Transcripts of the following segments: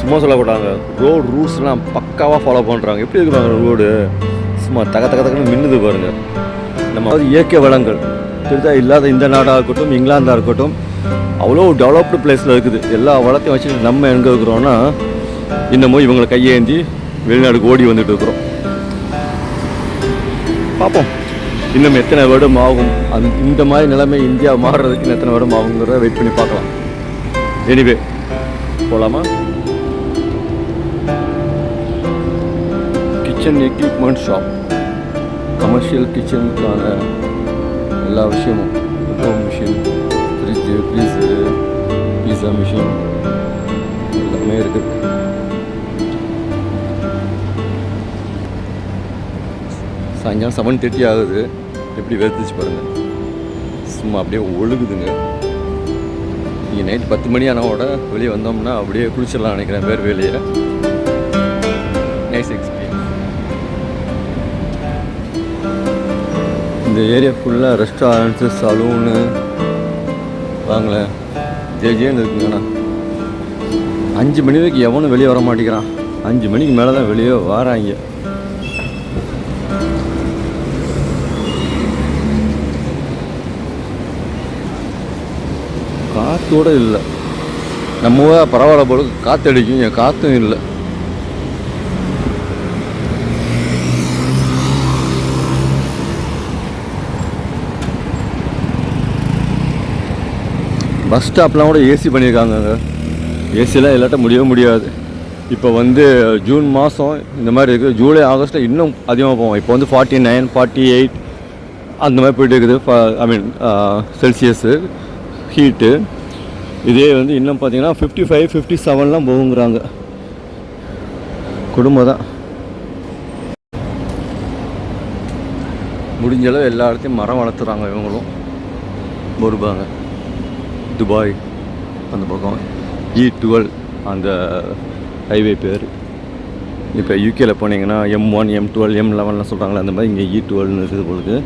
சும்மா சொல்லக்கூடாங்க ரோடு ரூல்ஸ்லாம் பக்காவாக ஃபாலோ பண்ணுறாங்க எப்படி இருக்கிறாங்க ரோடு சும்மா தக தக தகன்னு மின்னுது பாருங்கள் நம்ம அதாவது இயற்கை வளங்கள். திருத்தா இல்லாத இந்த நாடாக இருக்கட்டும் இங்கிலாந்தாக இருக்கட்டும் அவ்வளோ டெவலப்டு பிளேஸில் இருக்குது. எல்லா வளத்தையும் வச்சுட்டு நம்ம எங்கே இருக்கிறோன்னா இன்னமும் இவங்களை கையேந்தி வெளிநாடுக்கு ஓடி வந்துட்டு இருக்கிறோம். பார்ப்போம். இன்னும் எத்தனை வருடம் ஆகும்? அந் இந்த மாதிரி நிலைமை இந்தியா மாறுறதுக்கு எத்தனை வருடம் ஆகுங்கிறத வெயிட் பண்ணி பார்க்கலாம். எனிவே போகலாமா கிச்சன் எக்யூப்மெண்ட் ஷாப் கமர்ஷியல் கிச்சனுக்கான எல்லா விஷயமும் home machine fridge freezer pizza machine எல்லாமே இருக்குது சாயங்காலம் செவன் தேர்ட்டி ஆகுது எப்படி வெறுத்துச்சு பாருங்கள் சும்மா அப்படியே ஒழுகுதுங்க நீங்கள் நைட் பத்து மணி ஆனால் கூட வெளியே வந்தோம்னா அப்படியே குளிச்சிடலாம் நினைக்கிறேன் பேர் வெளியே இந்த ஏரியா ஃபுல்லாக ரெஸ்டாரண்ட்ஸு சலூனு வாங்களேன் ஜேஜேன்னு இருக்குங்கண்ணா அஞ்சு மணி வரைக்கும் எவனும் வெளியே வர மாட்டேங்கிறான். அஞ்சு மணிக்கு மேலே தான் வெளியே வராங்க. காற்றோட இல்லை. நம்ம பரவாயில்ல போல காற்று அடிக்கும் என் காற்றும் இல்லை. பஸ் ஸ்டாப்லாம் கூட ஏசி பண்ணியிருக்காங்க. ஏசிலாம் இல்லாட்ட முடியவே முடியாது. இப்போ வந்து ஜூன் மாதம் இந்த மாதிரி இருக்குது ஜூலை ஆகஸ்ட்டில் இன்னும் அதிகமாக போவோம். இப்போ வந்து ஃபார்ட்டி நைன் ஃபார்ட்டி எயிட் அந்த மாதிரி போயிட்டு இருக்குது. ஐ மீன் செல்சியஸு ஹீட்டு இதே வந்து இன்னும் பார்த்தீங்கன்னா ஃபிஃப்டி ஃபைவ் ஃபிஃப்டி செவன்லாம் போகுங்கிறாங்க. குடும்பம் தான். முடிஞ்ச அளவு எல்லா இடத்தையும் மரம் வளர்த்துறாங்க இவங்களும். வருவாங்க துபாய் அந்த பக்கம். E இ டுவெல் அந்த ஹைவே பேர். இப்போ யூகேல போனீங்கன்னா M one M twelve M லெவன்லாம் சொல்கிறாங்களே அந்த மாதிரி இங்கே இ e டுவெல்னு இருக்குது பொழுது.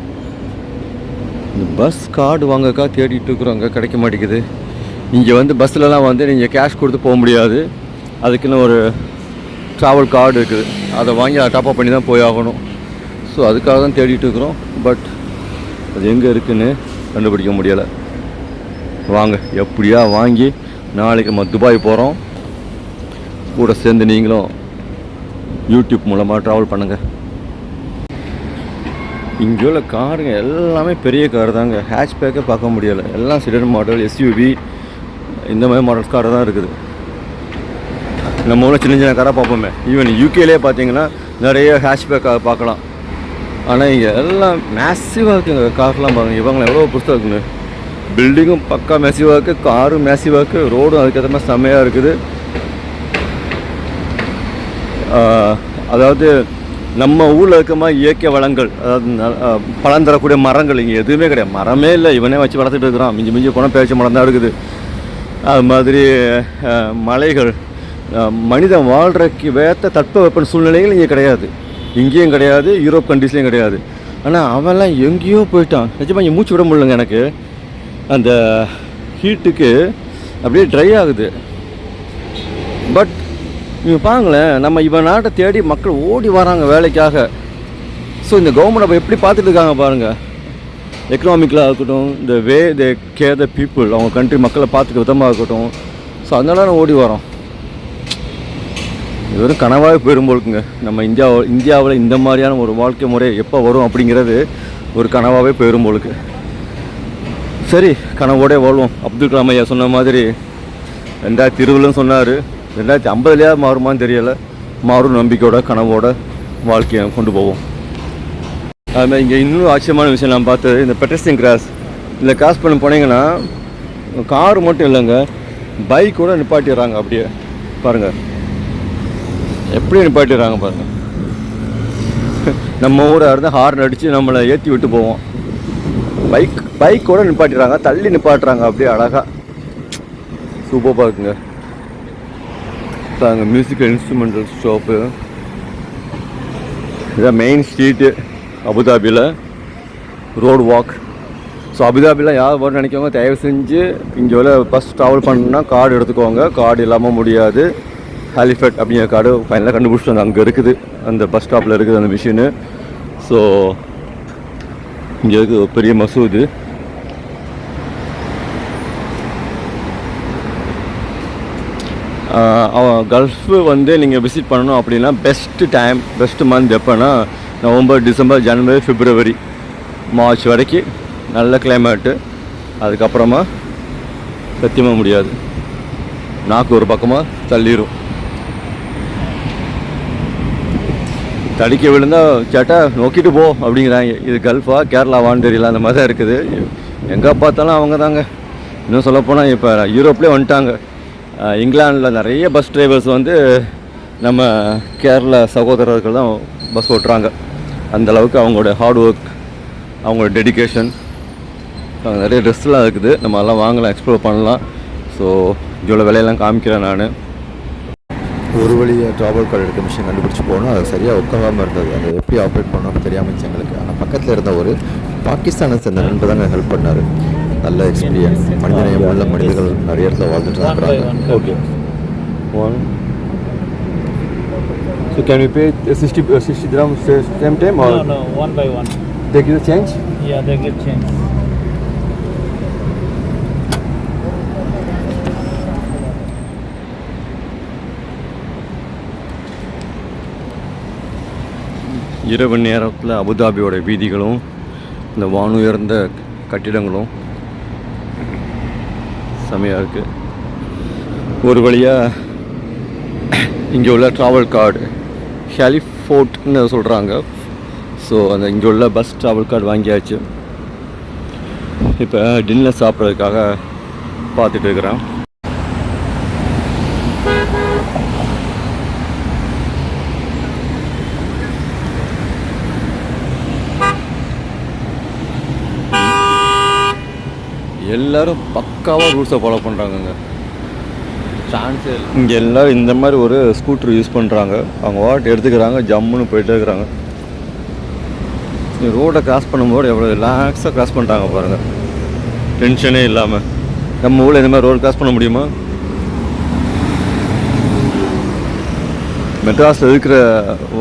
இந்த பஸ் கார்டு வாங்கக்கா தேடிட்டு இருக்கிறோங்க கிடைக்க மாட்டேங்குது. இங்கே வந்து பஸ்லலாம் வந்து நீங்கள் கேஷ் கொடுத்து போக முடியாது. அதுக்குன்னு ஒரு ட்ராவல் கார்டு இருக்குது. அதை வாங்கி அதை டாப்அப் பண்ணி தான் போய் ஆகணும். ஸோ அதுக்காக தான் தேடிட்டு இருக்கிறோம். பட் அது எங்கே இருக்குதுன்னு கண்டுபிடிக்க முடியலை. வாங்க எப்படியா வாங்கி நாளைக்கு நம்ம துபாய் போகிறோம் கூட சேர்ந்து நீங்களும் யூடியூப் மூலமாக ட்ராவல் பண்ணுங்கள் இங்கே உள்ள காருங்க எல்லாமே பெரிய கார் தாங்க. ஹேட்ச்பேக்கே பார்க்க முடியலை. எல்லாம் சிடன் மாடல் எஸ்யூவி இந்த மாதிரி மாடல்ஸ் கார் தான் இருக்குது. நம்ம ஊரில் சின்ன சின்ன காராக பார்ப்போமே. ஈவன் யூகேலேயே பார்த்தீங்கன்னா நிறைய ஹேஷ்பேக் பார்க்கலாம். ஆனால் இங்கே எல்லாம் மேசிவாக இருக்குங்க. கார்லாம் பாருங்கள் இவங்களை எவ்வளோ புதுசாக இருக்குங்க. பில்டிங்கும் பக்கா மேசிவாக இருக்குது காரும் மேசிவாக இருக்குது ரோடும் அதுக்கேற்ற மாதிரி செம்மையாக இருக்குது அதாவது நம்ம ஊரில் இருக்க மாதிரி இயற்கை வளங்கள் அதாவது பழம் தரக்கூடிய மரங்கள் இங்கே எதுவுமே கிடையாது. மரமே இல்லை இவனே வச்சு வளர்த்துட்டு இருக்கிறான். மிஞ்சி மிஞ்சி போனால் பேச்சு மரம் தான் இருக்குது. அது மாதிரி மலைகள் மனிதன் வாழ்கிறக்கு வேத்த தட்பவெப்ப சூழ்நிலைகள் இங்கே கிடையாது. இங்கேயும் கிடையாது யூரோப் கண்ட்ரீஸ்லேயும் கிடையாது. ஆனால் அவன்லாம் எங்கேயோ போயிட்டான். நிஜமாக இங்கே மூச்சு விட முடியலங்க எனக்கு. அந்த ஹீட்டுக்கு அப்படியே ட்ரை ஆகுது. பட் நீங்கள் பாருங்களேன் நம்ம இவன் நாட்டை தேடி மக்கள் ஓடி வராங்க வேலைக்காக. ஸோ இந்த கவர்மெண்ட் அப்போ எப்படி பார்த்துட்டு இருக்காங்க பாருங்கள் எக்கனாமிக்கலாக இருக்கட்டும் இந்த way the care the people அவங்க கண்ட்ரி மக்களை பார்த்துக்க விதமாக இருக்கட்டும். ஸோ அதனால நான் ஓடி வரோம். இது வெறும் கனவாகவே போயிடும் போலுக்குங்க. நம்ம இந்தியா இந்தியாவில் இந்த மாதிரியான ஒரு வாழ்க்கை முறை எப்போ வரும் அப்படிங்கிறது ஒரு கனவாகவே போயிடும் போலுக்கு. சரி கனவோடே வாழ்வோம். அப்துல் கலாம் ஐயா சொன்ன மாதிரி ரெண்டாயிரத்தி இருபதுலன்னு சொன்னார். ரெண்டாயிரத்தி ஐம்பதுலையா மாறுமான்னு தெரியலை. மாறும் நம்பிக்கையோட கனவோட வாழ்க்கையை கொண்டு போவோம். அதுமாதிரி இங்கே இன்னும் ஆச்சரியமான விஷயம் நான் பார்த்தது இந்த பெட்ரஸ்டிங் கிராஸ் இதில் கிராஸ் பண்ண போனீங்கன்னா கார் மட்டும் இல்லைங்க பைக் கூட நிப்பாட்டிடுறாங்க அப்படியே. பாருங்கள் எப்படி நிப்பாட்டிடுறாங்க பாருங்கள் நம்ம ஊராக இருந்தால் ஹார்ன் அடித்து நம்மளை ஏற்றி விட்டு போவோம். பைக் பைக் கூட நிப்பாட்டிடுறாங்க தள்ளி நிப்பாட்டுறாங்க அப்படியே அழகாக சூப்பராக இருக்குங்க அங்கே மியூசிக்கல் இன்ஸ்ட்ருமெண்டல் ஷாப்பு இதான் மெயின் ஸ்ட்ரீட்டு அபுதாபியில் ரோடு வாக் ஸோ அபுதாபியில் யார் வரணும்னு நினைக்கவங்க தயவு செஞ்சு இங்கே உள்ள பஸ் ட்ராவல் பண்ணணும்னா கார்டு எடுத்துக்கோங்க. கார்டு இல்லாமல் முடியாது. ஹாலிஃபெட் அப்படிங்கிற கார்டு ஃபைனலாக கண்டுபிடிச்சிட்டு அங்கே இருக்குது. அந்த பஸ் ஸ்டாப்பில் இருக்குது அந்த மிஷினு ஸோ இங்கே இருக்குது ஒரு பெரிய மசூது. அவன் கல்ஃபு வந்து நீங்கள் விசிட் பண்ணணும் அப்படின்னா பெஸ்ட்டு டைம் பெஸ்ட்டு மந்த் எப்போனா November December January February. March வரைக்கும் நல்ல கிளைமேட்டு அதுக்கப்புறமா சத்தியமாக முடியாது. நாக்கு ஒரு பக்கமாக தள்ளிடும் தடிக்க விழுந்தா கேட்டால் நோக்கிட்டு போ அப்படிங்கிறாங்க. இது கல்ஃபா கேரளாவான்னு தெரியல அந்த மாதிரி தான் இருக்குது. எங்கே பார்த்தாலும் அவங்க தாங்க. இன்னும் சொல்லப்போனால் இப்போ யூரோப்லேயே வந்துட்டாங்க. இங்கிலாண்டில் இங்கிலாந்தில் நிறைய பஸ் டிரைவர்ஸ் வந்து நம்ம கேரளா சகோதரர்கள் தான் பஸ் ஓட்டுறாங்க. அந்த அளவுக்கு அவங்களோட ஹார்ட் ஒர்க் அவங்களோட டெடிகேஷன் நிறைய ட்ரெஸ்லாம் இருக்குது. நம்ம எல்லாம் வாங்கலாம் எக்ஸ்ப்ளோர் பண்ணலாம். ஸோ இவ்வளோ விலையெல்லாம் காமிக்கிறேன் நான். ஒரு வழியாக ட்ராவல் கார்டு எடுக்க மிஷின் கண்டுபிடிச்சி போனோம் அது சரியாக உட்காராமல் இருந்தது அது எப்படி ஆப்ரேட் பண்ணணும்னு தெரியாமல் இருந்துச்சு எங்களுக்கு ஆனால் பக்கத்தில் இருந்த ஒரு பாகிஸ்தானை சேர்ந்த நண்பர் தாங்க ஹெல்ப் பண்ணார் நல்ல எக்ஸ்பீரியன்ஸ் மனிதநேயம் உள்ள மனிதர்கள் நிறைய இடத்துல வாழ்ந்துட்டு தான் இருக்கிறாங்க Okay. One. So can we pay uh, 60, uh, 60 dirhams sa- same time or No, no, one by one. they give the change? Yeah, they give change. இரவு நேரத்தில் அபுதாபியோட வீதிகளும் இந்த வானுயர்ந்த கட்டிடங்களும் செமையாக இருக்குது ஒரு வழியாக இங்கே உள்ள ட்ராவல் கார்டு ஹெலிஃபோர்ட்னு சொல்கிறாங்க ஸோ அந்த இங்கே உள்ள பஸ் ட்ராவல் கார்டு வாங்கியாச்சு. இப்போ டின்னர் சாப்பிட்றதுக்காக பார்த்துட்டு இருக்கிறேன். எல்லாரும் பக்காவாக ரூல்ஸை ஃபாலோ பண்ணுறாங்கங்க சான்ஸே இங்கே எல்லாரும் இந்த மாதிரி ஒரு ஸ்கூட்டர் யூஸ் பண்ணுறாங்க அவங்க வாட் எடுத்துக்கிறாங்க ஜம்முன்னு போயிட்டே இருக்கிறாங்க ரோடை கிராஸ் பண்ணும்போது எவ்வளோ ரிலாக்ஸாக கிராஸ் பண்ணுறாங்க பாருங்கள் டென்ஷனே இல்லாமல் நம்ம ஊரில் இந்த மாதிரி ரோடு கிராஸ் பண்ண முடியுமா? மெட்ராஸில் இருக்கிற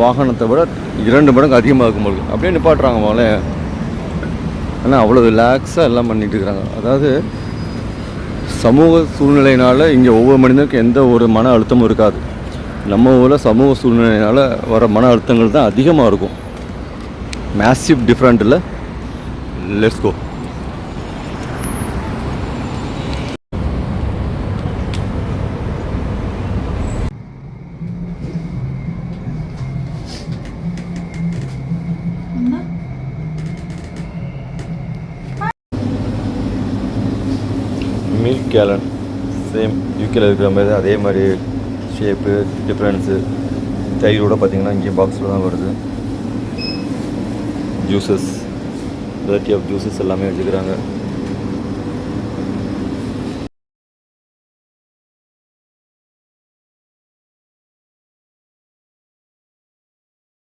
வாகனத்தை விட இரண்டு மடங்கு அதிகமாக இருக்கும் போது அப்படியே நிப்பாட்டுறாங்க முதல்ல. ஆனால் அவ்வளோ ரிலாக்ஸாக எல்லாம் பண்ணிட்டு இருக்கிறாங்க அதாவது சமூக சூழ்நிலையினால் இங்கே ஒவ்வொரு மனிதனுக்கும் எந்த ஒரு மன அழுத்தமும் இருக்காது. நம்ம ஊரில் சமூக சூழ்நிலையினால் வர மன அழுத்தங்கள் தான் அதிகமாக இருக்கும். மேசிவ் டிஃப்ரெண்ட் இல்லை? லெட்ஸ் கோ கேலன் சேம் யூகேல இருக்கிற மாதிரி அதே மாதிரி ஷேப்பு டிஃப்ரென்ஸு தயிரோட பார்த்தீங்கன்னா இங்கே பாக்ஸில் தான் வருது. ஜூஸஸ் வெரைட்டி ஆஃப் ஜூஸஸ் எல்லாமே வச்சுக்கிறாங்க.